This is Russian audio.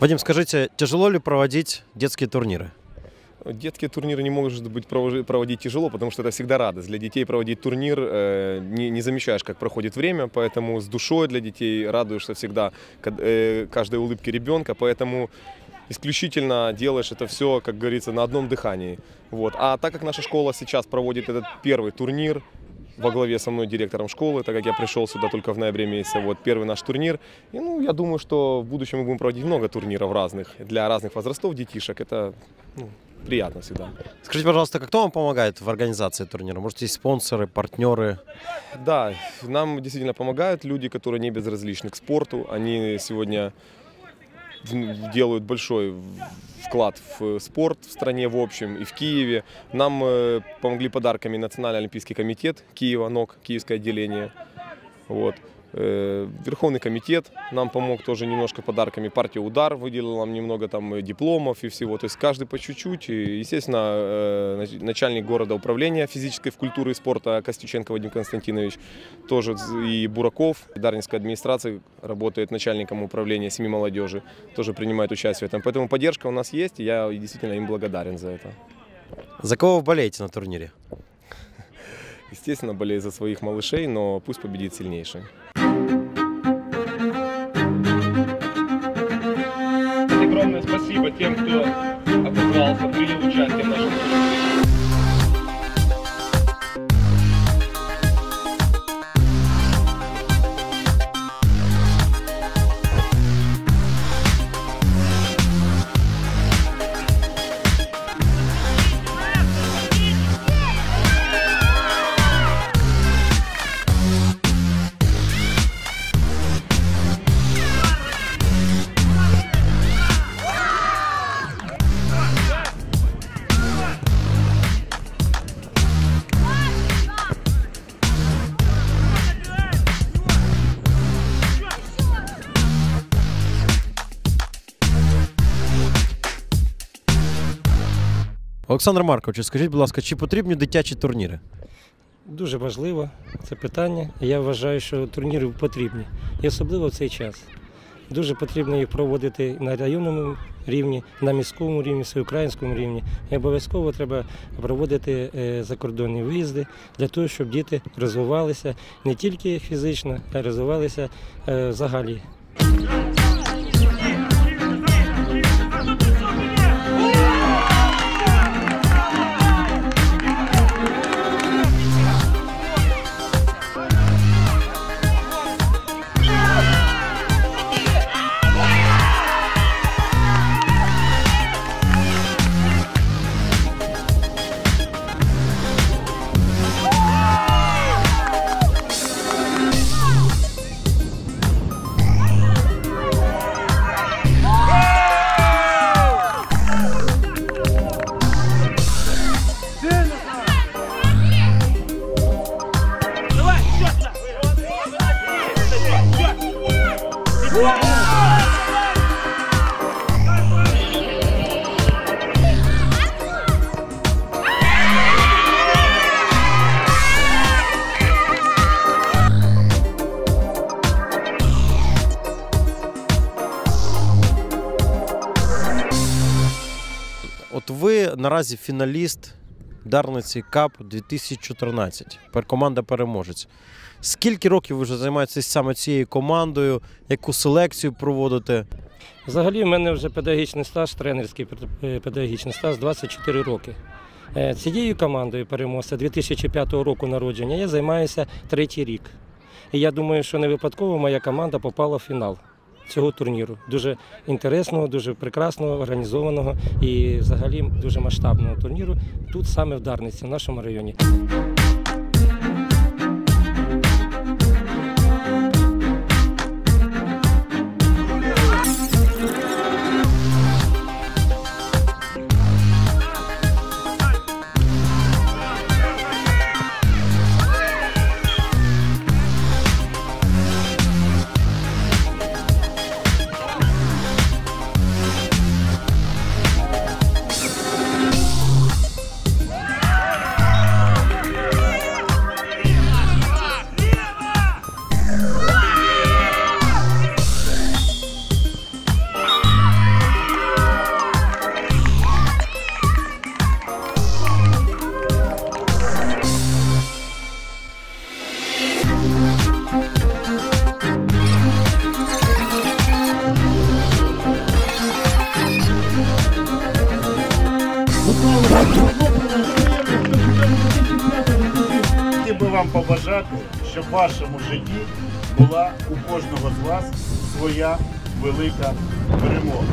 Вадим, скажите, тяжело ли проводить детские турниры? Детские турниры не может быть проводить тяжело, потому что это всегда радость. Для детей проводить турнир э, не, не замечаешь, как проходит время, поэтому с душой для детей радуешься всегда э, каждой улыбке ребенка, поэтому исключительно делаешь это все, как говорится, на одном дыхании. Вот. А так как наша школа сейчас проводит этот первый турнир, во главе со мной директором школы, так как я пришел сюда только в ноябре месяце, вот первый наш турнир. И ну, я думаю, что в будущем мы будем проводить много турниров разных, для разных возрастов детишек. Это ну, приятно всегда. Скажите, пожалуйста, кто вам помогает в организации турнира? Может, есть спонсоры, партнеры? Да, нам действительно помогают люди, которые не безразличны к спорту. Они сегодня делают большой вклад в спорт в стране в общем и в Киеве. Нам э, помогли подарками Национальный олимпийский комитет Киева, НОК, Киевское отделение. Вот. Э, Верховный комитет нам помог тоже немножко подарками. Партия «Удар» выделила нам немного там дипломов и всего. То есть каждый по чуть-чуть. Естественно, э, нач- начальник города управления физической культуры и спорта Костюченко Вадим Константинович, тоже и Бураков, Дарницкая администрация работает начальником управления семьи молодежи, тоже принимает участие в этом. Поэтому поддержка у нас есть, и я действительно им благодарен за это. За кого вы болеете на турнире? Естественно, болею за своих малышей, но пусть победит сильнейший. Огромное спасибо тем, кто отозвался, Олександр Маркович, скажіть, будь ласка, чи потрібні дитячі турніри? Дуже важливо це питання. Я вважаю, що турніри потрібні, і особливо в цей час. Дуже потрібно їх проводити на районному рівні, на міському рівні, всеукраїнському рівні. І обов'язково треба проводити е, закордонні виїзди для того, щоб діти розвивалися не тільки фізично, а й розвивалися е, взагалі. От ви наразі фіналіст Дарниці Кап 2014. Пер- Команда переможець. Скільки років ви вже займаєтеся саме цією командою? Яку селекцію проводите? Взагалі, в мене вже педагогічний стаж, тренерський педагогічний стаж 24 роки. Е, Цією командою переможця 2005 року народження я займаюся третій рік. І я думаю, що не випадково моя команда попала в фінал цього турніру. Дуже інтересного, дуже прекрасного, організованого і взагалі дуже масштабного турніру тут саме в Дарниці, в нашому районі. вам побажати, щоб в вашому житті була у кожного з вас своя велика перемога.